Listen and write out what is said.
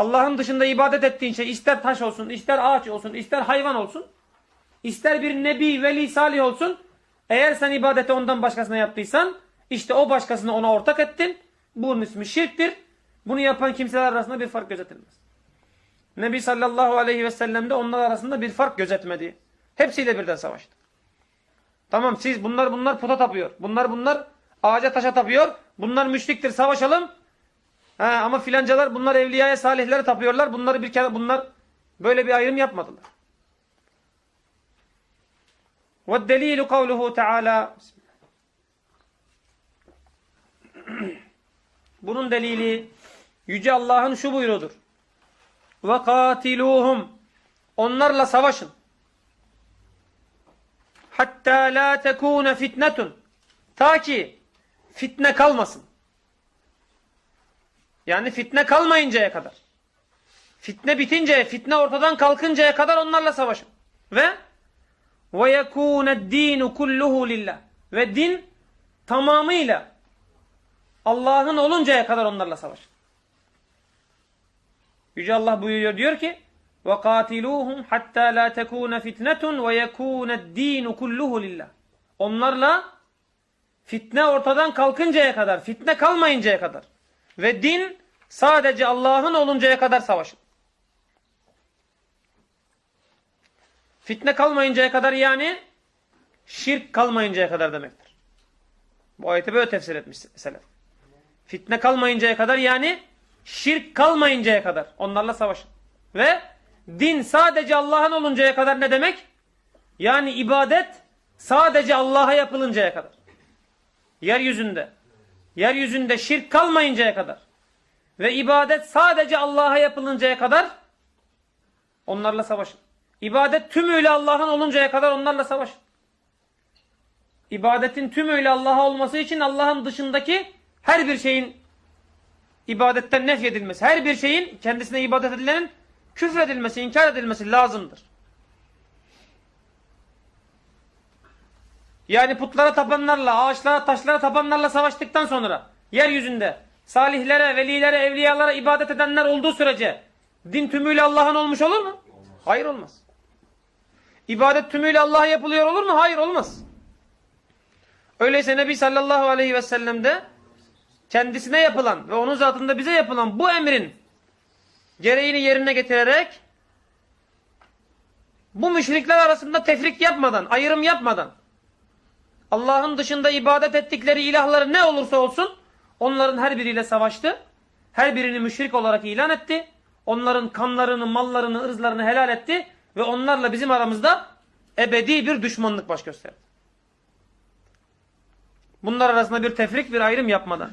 Allah'ın dışında ibadet ettiğin şey ister taş olsun, ister ağaç olsun, ister hayvan olsun, ister bir nebi, veli, salih olsun. Eğer sen ibadeti ondan başkasına yaptıysan işte o başkasını ona ortak ettin. Bunun ismi şirktir. Bunu yapan kimseler arasında bir fark gözetilmez. Nebi sallallahu aleyhi ve sellem de onlar arasında bir fark gözetmedi. Hepsiyle birden savaştı. Tamam siz bunlar bunlar puta tapıyor. Bunlar bunlar ağaca taşa tapıyor. Bunlar müşriktir savaşalım. Ha, ama filancalar bunlar evliyaya salihlere tapıyorlar. Bunları bir kere bunlar böyle bir ayrım yapmadılar. Ve delilu kavluhu Teala Bunun delili Yüce Allah'ın şu buyruğudur. Ve katiluhum Onlarla savaşın. Hatta la tekune fitnetun. Ta ki fitne kalmasın. Yani fitne kalmayıncaya kadar. Fitne bitince, fitne ortadan kalkıncaya kadar onlarla savaşın. Ve ve yekûne dînu kulluhu lillah. Ve din tamamıyla Allah'ın oluncaya kadar onlarla savaşın. Yüce Allah buyuruyor diyor ki hatta la tekune fitnetun ve yekune dinu kulluhu lillah. Onlarla fitne ortadan kalkıncaya kadar, fitne kalmayıncaya kadar ve din sadece Allah'ın oluncaya kadar savaşın. Fitne kalmayıncaya kadar yani şirk kalmayıncaya kadar demektir. Bu ayeti böyle tefsir etmiş selef. Fitne kalmayıncaya kadar yani şirk kalmayıncaya kadar onlarla savaşın. Ve din sadece Allah'ın oluncaya kadar ne demek? Yani ibadet sadece Allah'a yapılıncaya kadar. Yeryüzünde. Yeryüzünde şirk kalmayıncaya kadar. Ve ibadet sadece Allah'a yapılıncaya kadar onlarla savaşın. İbadet tümüyle Allah'ın oluncaya kadar onlarla savaşın. İbadetin tümüyle Allah'a olması için Allah'ın dışındaki her bir şeyin ibadetten nefyedilmesi, her bir şeyin kendisine ibadet edilenin küfredilmesi, inkar edilmesi lazımdır. Yani putlara tapanlarla, ağaçlara, taşlara tapanlarla savaştıktan sonra yeryüzünde salihlere, velilere, evliyalara ibadet edenler olduğu sürece din tümüyle Allah'ın olmuş olur mu? Hayır olmaz. İbadet tümüyle Allah'a yapılıyor olur mu? Hayır olmaz. Öyleyse Nebi sallallahu aleyhi ve sellem de kendisine yapılan ve onun zatında bize yapılan bu emrin gereğini yerine getirerek bu müşrikler arasında tefrik yapmadan, ayrım yapmadan Allah'ın dışında ibadet ettikleri ilahları ne olursa olsun onların her biriyle savaştı. Her birini müşrik olarak ilan etti. Onların kanlarını, mallarını, ırzlarını helal etti ve onlarla bizim aramızda ebedi bir düşmanlık baş gösterdi. Bunlar arasında bir tefrik, bir ayrım yapmadan.